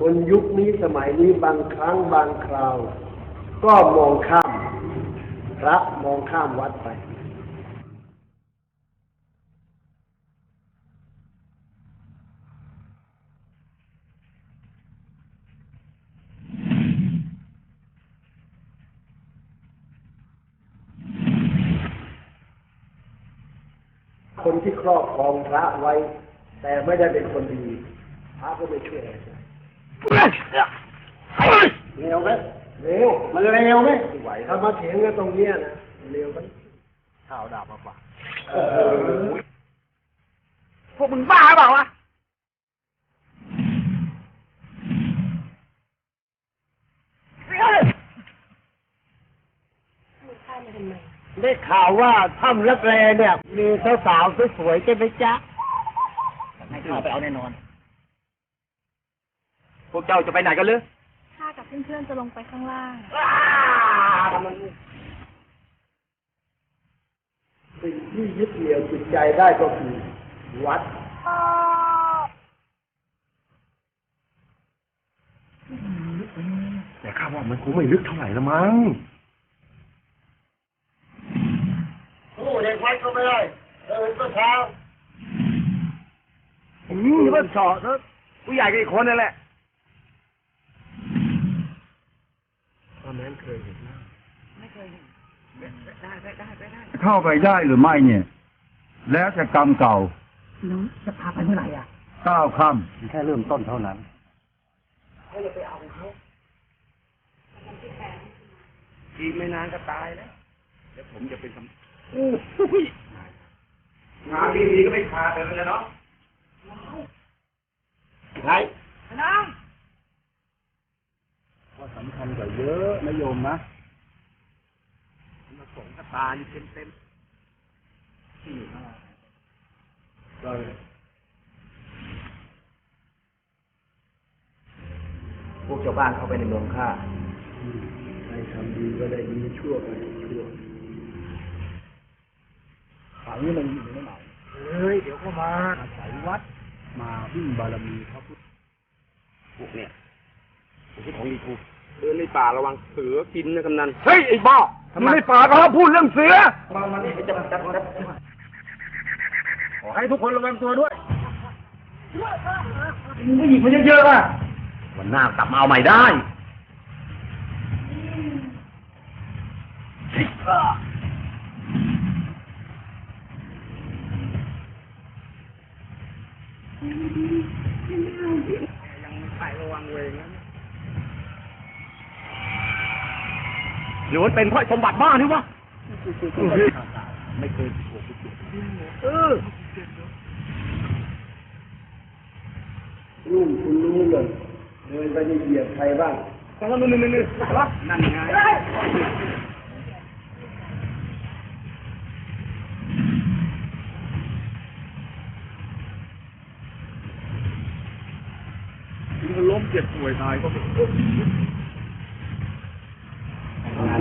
คนยุคนี้สมัยนี้บางครั้งบางคราว ก็มองข้ามพระมองข้ามวัดไปคนที่ครอบครองพระไว้ แต่ไม่ได้เป็นคนดี พระก็ไม่ช่วยอะไร เร็วไหมเร็ว มันเร็วไหมไหวถ้ามาเถียงกันตรงเนี้ยนะเร็วไปข่าวดาบมากกว่าเออพวกมึงบ้าเปล่าวะได้ข่าวว่าถ้ำลักแรเนี่ย มีสาวๆสวยๆใช่ไหมจ๊ะให้ข้าไปเอาแน่นอน วกเจ้าจะไปไหนกันเลยข้ากับเพื่อนๆจะลงไปข้างล่าง สิ่งที่ยึดเหนี่ยวจิตใจได้ก็คือ วัด แต่ข้าว่ามันคงไม่ลึกเท่าไหร่ละมั้ง โอ้ยวัดก็ไม่ได้เออก็เช้าอืมนี่ก็เฉาะนะผู้ใหญ่กับอีกคนนั่นแหละ ตอนนั้นเคยเห็นไหมเข้าไปได้หรือไม่เนี่ย แล้วแต่กรรมเก่าน้องจะพาไปเมื่อไหร่อะเก้าวค่แค่เริ่มต้นเท่านั้นอีกไม่นานก็ตายแล้วเดี๋ยวผมจะเป็นคำงานดีๆก็ไม่ขาดเลยนะเนาะไงำว่าสำคัญกว่าเยอะนะโยมนะ มาส่งกระตาอยู่เต็มก็ๆพวกชาวบ้านเข้าไปในเมืองข้าได้ทำดีก็ได้ดีชั่วก็ได้ชั่วฝังนี่มันอยู่ที่ไหนเฮ้ย เดี๋ยวก็มาอาศัยวัด มาวิ่งบารมีพระพุทธพวกเนี่ยผมคิดของดีกูเดินในป่าระวังเสือกินนะกำนัน เฮ้ย ไอ้บ้า ทำไมในป่าก็พูดเรื่องเสือมามานี่จับจับจับขอให้ทุกคนระวังตัวด้วยผู้หญิงมันเยอะๆอะวันหน้ากลับมาเอาใหม่ได้ หรือว่าเป็นเพราะสมบัติบ้านี่วะไม่เคยถูกเออรุ่นคุณรู้เลยเดินไปนี่เหยียบใครบ้างนั่นนั่นนั่นนั่นไงถึงล้มเจ็บป่วยตายก็ ไ